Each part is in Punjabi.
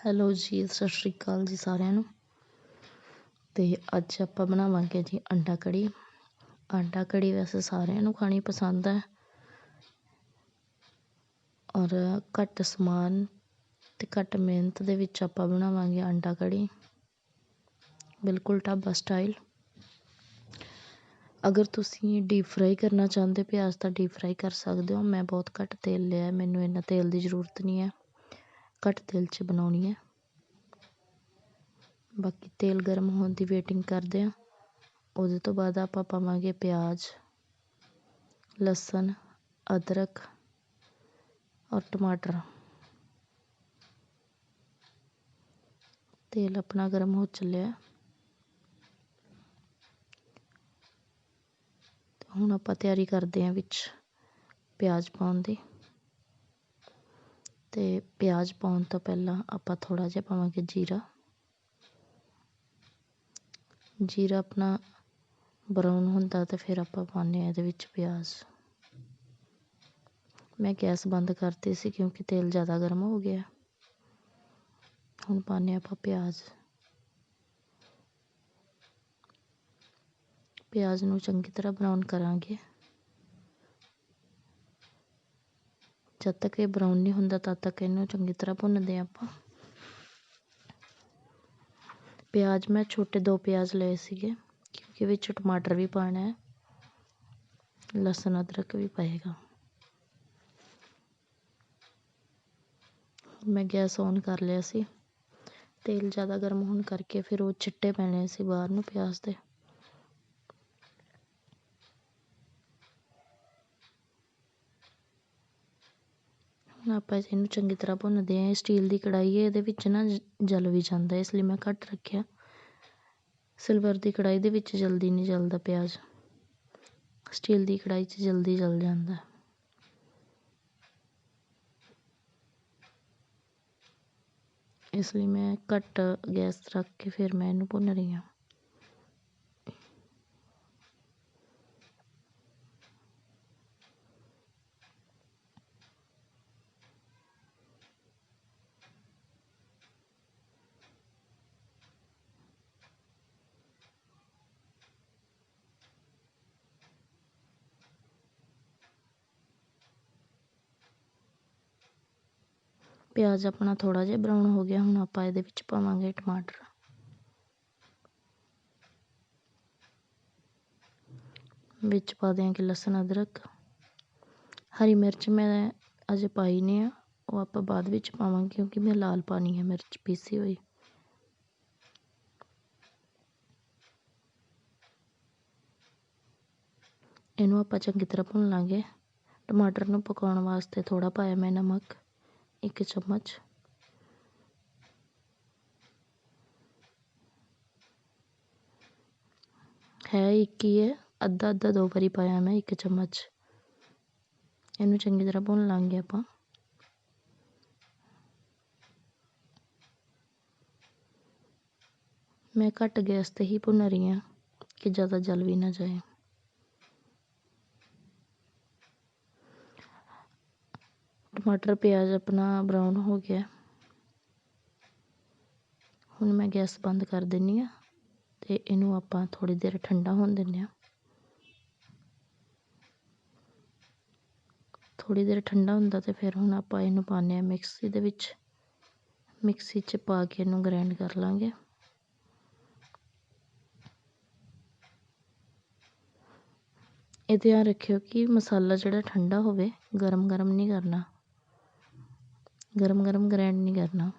ਹੈਲੋ ਜੀ, ਸਤਿ ਸ਼੍ਰੀ ਅਕਾਲ ਜੀ ਸਾਰਿਆਂ ਨੂੰ। ਤੇ ਅੱਜ ਆਪਾਂ ਬਣਾਵਾਂਗੇ ਜੀ ਅੰਡਾ ਕੜੀ। ਅੰਡਾ ਕੜੀ ਵੈਸੇ ਸਾਰਿਆਂ ਨੂੰ ਖਾਣੀ ਪਸੰਦ ਹੈ। ਔਰ ਘੱਟ ਸਮਾਨ ਤੇ ਘੱਟ ਮਿਹਨਤ ਦੇ ਵਿੱਚ ਆਪਾਂ ਬਣਾਵਾਂਗੇ ਅੰਡਾ ਕੜੀ। ਬਿਲਕੁਲ ਢਾਬਾ ਸਟਾਈਲ ਅਗਰ ਤੁਸੀਂ ਡੀਪ ਫਰਾਈ ਕਰਨਾ ਚਾਹੁੰਦੇ ਪਿਆਜ਼ ਤਾਂ ਡੀਪ ਫਰਾਈ ਕਰ ਸਕਦੇ ਹੋ। ਮੈਂ ਬਹੁਤ ਘੱਟ ਤੇਲ ਲਿਆ ਮੈਨੂੰ ਇੰਨਾ ਤੇਲ ਦੀ ਜ਼ਰੂਰਤ ਨਹੀਂ ਹੈ। ਘੱਟ ਤੇਲ 'ਚ ਬਣਾਉਣੀ ਹੈ। ਬਾਕੀ ਤੇਲ ਗਰਮ ਹੋਣ ਦੀ ਵੇਟਿੰਗ ਕਰਦੇ ਹਾਂ। ਉਹਦੇ ਤੋਂ ਬਾਅਦ ਆਪਾਂ ਪਾਵਾਂਗੇ ਪਿਆਜ਼, ਲਸਣ, ਅਦਰਕ ਔਰ ਟਮਾਟਰ। ਤੇਲ ਆਪਣਾ ਗਰਮ ਹੋ ਚੱਲਿਆ ਹੁਣ ਆਪਾਂ ਤਿਆਰੀ ਕਰਦੇ ਹਾਂ ਵਿੱਚ ਪਿਆਜ਼ ਪਾਉਣ ਦੀ। ਅਤੇ ਪਿਆਜ਼ ਪਾਉਣ ਤੋਂ ਪਹਿਲਾਂ ਆਪਾਂ ਥੋੜ੍ਹਾ ਜਿਹਾ ਪਾਵਾਂਗੇ ਜੀਰਾ। ਜੀਰਾ ਆਪਣਾ ਬਰਾਊਨ ਹੁੰਦਾ ਤੇ ਫਿਰ ਆਪਾਂ ਪਾਉਂਦੇ ਹਾਂ ਇਹਦੇ ਵਿੱਚ ਪਿਆਜ਼। ਮੈਂ ਗੈਸ ਬੰਦ ਕਰਤੀ ਸੀ ਕਿਉਂਕਿ ਤੇਲ ਜ਼ਿਆਦਾ ਗਰਮ ਹੋ ਗਿਆ। ਹੁਣ ਪਾਉਂਦੇ ਆਪਾਂ ਪਿਆਜ਼। ਪਿਆਜ਼ ਨੂੰ ਚੰਗੀ ਤਰ੍ਹਾਂ ਬਰਾਊਨ ਕਰਾਂਗੇ। ਜਦ ਤੱਕ ਇਹ ਬਰਾਊਨ ਨਹੀਂ ਹੁੰਦਾ ਤਦ ਤੱਕ ਇਹਨੂੰ ਚੰਗੀ ਤਰ੍ਹਾਂ ਭੁੰਨਦੇ ਆਪਾਂ। ਪਿਆਜ਼, ਮੈਂ ਛੋਟੇ ਦੋ ਪਿਆਜ਼ ਲਏ ਸੀਗੇ, ਕਿਉਂਕਿ ਵਿੱਚ ਟਮਾਟਰ ਵੀ ਪਾਣਾ ਹੈ। ਲਸਣ, ਅਦਰਕ ਵੀ ਪਏਗਾ। ਮੈਂ ਗੈਸ ਔਨ ਕਰ ਲਿਆ ਸੀ। ਤੇਲ ਜ਼ਿਆਦਾ ਗਰਮ ਹੋਣ ਕਰਕੇ ਫਿਰ ਉਹ ਛਿੱਟੇ ਪੈਣੇ ਸੀ ਬਾਹਰ ਨੂੰ ਪਿਆਜ਼ ਦੇ। ਹੁਣ ਆਪਾਂ ਇਹਨੂੰ ਚੰਗੀ ਤਰ੍ਹਾਂ ਭੁੰਨਦੇ ਹਾਂ, ਇਹ ਸਟੀਲ ਦੀ ਕੜਾਈ ਹੈ, ਇਹਦੇ ਵਿੱਚ ਨਾ ਜਲ ਵੀ ਜਾਂਦਾ ਇਸ ਲਈ ਮੈਂ ਘੱਟ ਰੱਖਿਆ। ਸਿਲਵਰ ਦੀ ਕੜਾਈ ਦੇ ਵਿੱਚ ਜਲਦੀ ਨਹੀਂ ਜਲਦਾ ਪਿਆਜ਼। ਸਟੀਲ ਦੀ ਕੜਾਈ 'ਚ ਜਲਦੀ ਜਲ ਜਾਂਦਾ ਇਸ ਲਈ ਮੈਂ ਘੱਟ ਗੈਸ ਰੱਖ ਕੇ ਫਿਰ ਮੈਂ ਇਹਨੂੰ ਭੁੰਨ ਰਹੀ ਹਾਂ। ਪਿਆਜ਼ ਆਪਣਾ ਥੋੜਾ ਜਿਹਾ ਬਰਾਊਨ ਹੋ ਗਿਆ ਹੁਣ ਆਪਾਂ ਇਹਦੇ ਵਿੱਚ ਪਾਵਾਂਗੇ ਟਮਾਟਰ ਵਿੱਚ ਪਾ ਦਿਆਂਗੇ ਲਸਣ ਅਦਰਕ ਹਰੀ ਮਿਰਚ ਮੈਂ ਅਜੇ ਪਾਈ ਨਹੀਂ ਆ ਉਹ ਆਪਾਂ ਬਾਅਦ ਵਿੱਚ ਪਾਵਾਂਗੇ ਕਿਉਂਕਿ ਮੈਂ ਲਾਲ ਪਾਣੀ ਹੈ ਮਿਰਚ ਪੀਸੀ ਹੋਈ ਇਹਨੂੰ ਆਪਾਂ ਚੰਗੀ ਤਰ੍ਹਾਂ ਭੁੰਨ ਲਾਂਗੇ ਟਮਾਟਰ ਨੂੰ ਪਕਾਉਣ ਵਾਸਤੇ ਥੋੜਾ ਪਾਇਆ ਮੈਂ ਨਮਕ ਇੱਕ ਚਮਚ ਹੈ ਇੱਕ ਹੀ ਹੈ ਅੱਧਾ ਅੱਧਾ ਦੋ ਵਾਰੀ ਪਾਇਆ ਮੈਂ ਇੱਕ ਚਮਚ ਇਹਨੂੰ ਚੰਗੀ ਤਰ੍ਹਾਂ ਭੁੰਨ ਲਾਂਗੇ ਆਪਾਂ ਮੈਂ ਘੱਟ ਗੈਸ ਤੇ ਹੀ ਭੁੰਨ ਰਹੀ ਹਾਂ ਕਿ ਜ਼ਿਆਦਾ ਜਲ ਵੀ ਨਾ ਜਾਏ ਟਮਾਟਰ ਪਿਆਜ਼ ਆਪਣਾ ਬਰਾਊਨ ਹੋ ਗਿਆ। ਹੁਣ ਮੈਂ ਗੈਸ ਬੰਦ ਕਰ ਦਿੰਨੀ ਆ ਤੇ ਇਹਨੂੰ ਆਪਾਂ ਥੋੜੀ ਦੇਰ ਠੰਡਾ ਹੋਣ ਦਿੰਨੇ ਆ। ਥੋੜੀ ਦੇਰ ਠੰਡਾ ਹੁੰਦਾ ਤੇ ਫਿਰ ਹੁਣ ਆਪਾਂ ਇਹਨੂੰ ਪਾਉਂਦੇ ਆ ਮਿਕਸੀ ਦੇ ਵਿੱਚ। ਮਿਕਸੀ 'ਚ ਪਾ ਕੇ ਇਹਨੂੰ ਗ੍ਰਾਈਂਡ ਕਰ ਲਾਂਗੇ। ਇਹ ਧਿਆਨ ਰੱਖਿਓ ਕਿ ਮਸਾਲਾ ਜਿਹੜਾ ਠੰਡਾ ਹੋਵੇ ਗਰਮ ਗਰਮ ਨਹੀਂ ਕਰਨਾ। ਗਰਮ ਗਰਮ ਗ੍ਰੈਂਡ ਨਹੀਂ ਕਰਨਾ।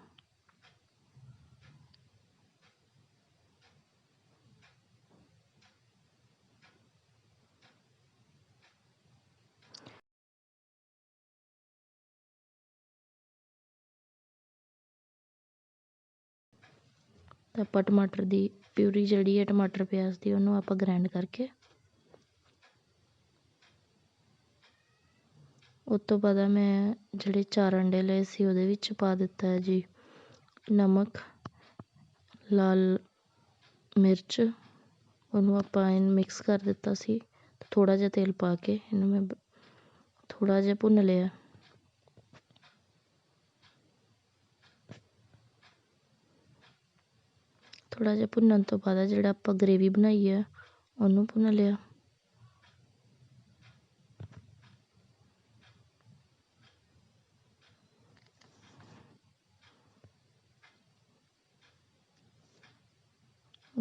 ਤਾਂ ਆਪਾਂ ਟਮਾਟਰ ਦੀ, ਪਿਊਰੀ ਜਿਹੜੀ ਹੈ ਟਮਾਟਰ ਪਿਆਜ਼ ਦੀ, ਉਹਨੂੰ ਆਪਾਂ ਗ੍ਰੈਂਡ ਕਰਕੇ ਉਹ ਤੋਂ ਬਾਅਦ ਮੈਂ ਜਿਹੜੇ ਚਾਰ ਅੰਡੇ ਲਏ ਸੀ, ਉਹਦੇ ਵਿੱਚ ਪਾ ਦਿੱਤਾ ਹੈ ਜੀ ਨਮਕ, ਲਾਲ ਮਿਰਚ, ਉਹਨੂੰ ਆਪਾਂ ਇਹਨੂੰ ਮਿਕਸ ਕਰ ਦਿੱਤਾ ਸੀ। ਥੋੜ੍ਹਾ ਜਿਹਾ ਤੇਲ ਪਾ ਕੇ ਇਹਨੂੰ ਮੈਂ ਥੋੜ੍ਹਾ ਜਿਹਾ ਭੁੰਨ ਲਿਆ। ਥੋੜ੍ਹਾ ਜਿਹਾ ਭੁੰਨਣ ਤੋਂ ਬਾਅਦ ਜਿਹੜਾ ਆਪਾਂ ਗਰੇਵੀ ਬਣਾਈ ਹੈ ਉਹਨੂੰ ਭੁੰਨ ਲਿਆ।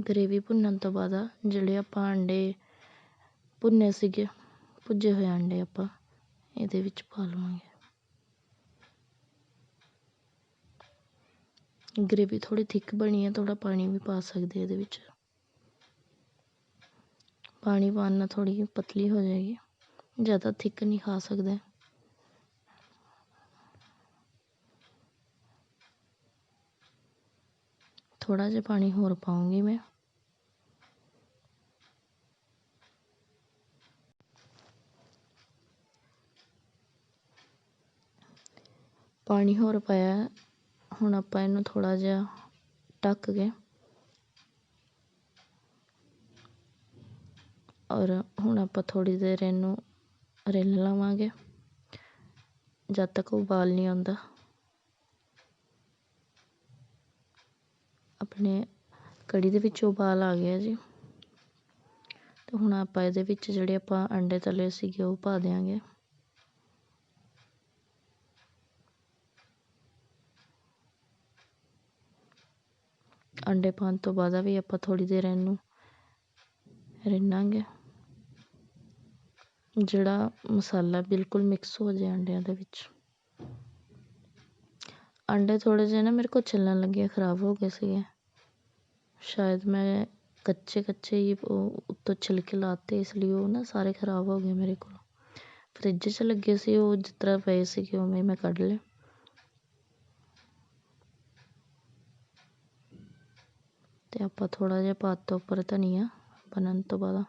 ਗਰੇਵੀ ਭੁੰਨਣ ਤੋਂ ਬਾਅਦ ਜਿਹੜੇ ਆਪਾਂ ਅੰਡੇ ਭੁੰਨੇ ਸੀਗੇ, ਭੁੱਜੇ ਹੋਏ ਅੰਡੇ ਆਪਾਂ, ਇਹਦੇ ਵਿੱਚ ਪਾ ਲਵਾਂਗੇ। ਗਰੇਵੀ ਥੋੜੀ ਥਿੱਕ ਬਣੀ ਹੈ ਥੋੜਾ ਪਾਣੀ ਵੀ ਪਾ ਸਕਦੇ ਇਹਦੇ ਵਿੱਚ। ਪਾਣੀ ਪਾਉਣ ਨਾਲ ਥੋੜੀ ਪਤਲੀ ਹੋ ਜਾਏਗੀ, ਜ਼ਿਆਦਾ ਥਿੱਕ ਨਹੀਂ ਖਾ ਸਕਦੇ। ਥੋੜਾ ਜਿਹਾ ਪਾਣੀ ਹੋਰ ਪਾਉਂਗੀ ਮੈਂ। ਪਾਣੀ ਹੋਰ ਪਾਇਆ ਹੁਣ ਆਪਾਂ ਇਹਨੂੰ ਥੋੜਾ ਜਿਹਾ ਢੱਕ ਕੇ ਔਰ ਹੁਣ ਆਪਾਂ ਥੋੜੀ ਦੇਰ ਇਹਨੂੰ ਰਿੰਨ ਲਵਾਂਗੇ। ਜਦ ਤੱਕ ਉਬਾਲ ਨਹੀਂ ਆਉਂਦਾ। ਆਪਣੇ ਕੜੀ ਦੇ ਵਿੱਚ ਉਬਾਲ ਆ ਗਿਆ ਜੀ। ਤੇ ਹੁਣ ਆਪਾਂ ਇਹਦੇ ਵਿੱਚ ਜਿਹੜੇ ਆਪਾਂ ਅੰਡੇ ਤਲੇ ਸੀਗੇ ਉਹ ਪਾ ਦਿਆਂਗੇ। ਅੰਡੇ ਪਾਉਣ ਤੋਂ ਬਾਅਦ ਵੀ ਆਪਾਂ ਥੋੜ੍ਹੀ ਦੇਰ ਇਹਨੂੰ ਰਿੰਨਾਂਗੇ। ਜਿਹੜਾ ਮਸਾਲਾ ਬਿਲਕੁਲ ਮਿਕਸ ਹੋ ਜਾਏ ਅੰਡਿਆਂ ਦੇ ਵਿੱਚ। ਅੰਡੇ ਥੋੜ੍ਹੇ ਜਿਹੇ ਨਾ ਮੇਰੇ ਕੋਲ ਚੱਲਣ ਲੱਗੇ ਖ਼ਰਾਬ ਹੋ ਗਏ ਸੀਗੇ। ਸ਼ਾਇਦ ਮੈਂ ਕੱਚੇ ਕੱਚੇ ਹੀ ਉਹ ਉੱਤੋਂ ਛਿਲਕੇ ਲਾਤੇ, ਇਸ ਲਈ ਉਹ ਨਾ ਸਾਰੇ ਖ਼ਰਾਬ ਹੋ ਗਏ ਮੇਰੇ ਕੋਲ। ਫਰਿੱਜ 'ਚ ਲੱਗੇ ਸੀ, ਉਹ ਜਿਸ ਤਰ੍ਹਾਂ ਪਏ ਸੀਗੇ, ਉਵੇਂ ਮੈਂ ਕੱਢ ਲਏ। ਤੇ ਆਪਾਂ ਥੋੜਾ ਜਿਹਾ ਪਾਤਾ ਉੱਪਰ ਧਨੀਆ ਬਣਨ ਤੋਂ ਬਾਅਦ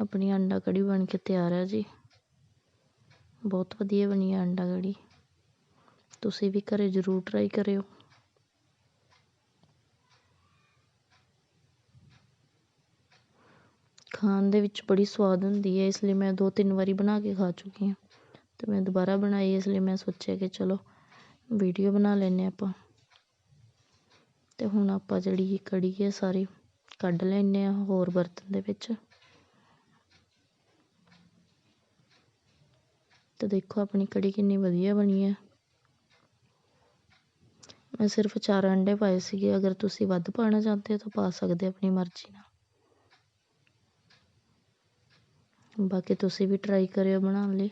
ਆਪਣੀ ਅੰਡਾ ਕੜੀ ਬਣ ਕੇ ਤਿਆਰ ਹੈ ਜੀ। ਬਹੁਤ ਵਧੀਆ ਬਣੀ ਹੈ ਅੰਡਾ ਕੜੀ। ਤੁਸੀਂ ਵੀ ਘਰੇ ਜ਼ਰੂਰ ਟਰਾਈ ਕਰਿਓ। ਖਾਣ ਦੇ ਵਿੱਚ ਬੜੀ ਸਵਾਦ ਹੁੰਦੀ ਹੈ, ਇਸ ਲਈ ਮੈਂ ਦੋ ਤਿੰਨ ਵਾਰੀ ਬਣਾ ਕੇ ਖਾ ਚੁੱਕੀ ਹਾਂ। ਅਤੇ ਮੈਂ ਦੁਬਾਰਾ ਬਣਾਈ, ਇਸ ਲਈ ਮੈਂ ਸੋਚਿਆ ਕਿ ਚਲੋ ਵੀਡੀਓ ਬਣਾ ਲੈਨੇ ਆਪਾਂ। ਅਤੇ ਹੁਣ ਆਪਾਂ ਜਿਹੜੀ ਕੜੀ ਹੈ, ਸਾਰੀ ਕੱਢ ਲੈਂਦੇ ਹਾਂ ਹੋਰ ਬਰਤਨ ਦੇ ਵਿੱਚ। ਤੇ ਦੇਖੋ ਆਪਣੀ ਕੜੀ ਕਿੰਨੀ ਵਧੀਆ ਬਣੀ ਹੈ। ਮੈਂ ਸਿਰਫ ਚਾਰ ਅੰਡੇ ਪਾਏ ਸੀਗੇ, ਅਗਰ ਤੁਸੀਂ ਵੱਧ ਪਾਣਾ ਚਾਹੁੰਦੇ ਹੋ ਤਾਂ ਪਾ ਸਕਦੇ ਆਪਣੀ ਮਰਜ਼ੀ ਨਾਲ। ਬਾਕੀ ਤੁਸੀਂ ਵੀ ਟਰਾਈ ਕਰਿਓ ਬਣਾਉਣ ਲਈ।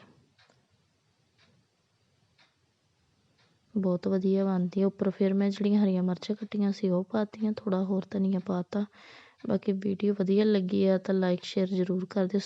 ਬਹੁਤ ਵਧੀਆ ਬਣਦੀ ਹੈ ਉੱਪਰ ਫਿਰ ਮੈਂ ਜਿਹੜੀਆਂ ਹਰੀਆਂ ਮਿਰਚਾਂ ਕੱਟੀਆਂ ਸੀ, ਉਹ ਪਾਤੀਆਂ, ਥੋੜ੍ਹਾ ਹੋਰ ਧਨੀਆ ਪਾ ਤਾ ਬਾਕੀ ਵੀਡੀਓ ਵਧੀਆ ਲੱਗੀ ਆ ਤਾਂ ਲਾਈਕ ਸ਼ੇਅਰ ਜ਼ਰੂਰ ਕਰ ਦਿਓ।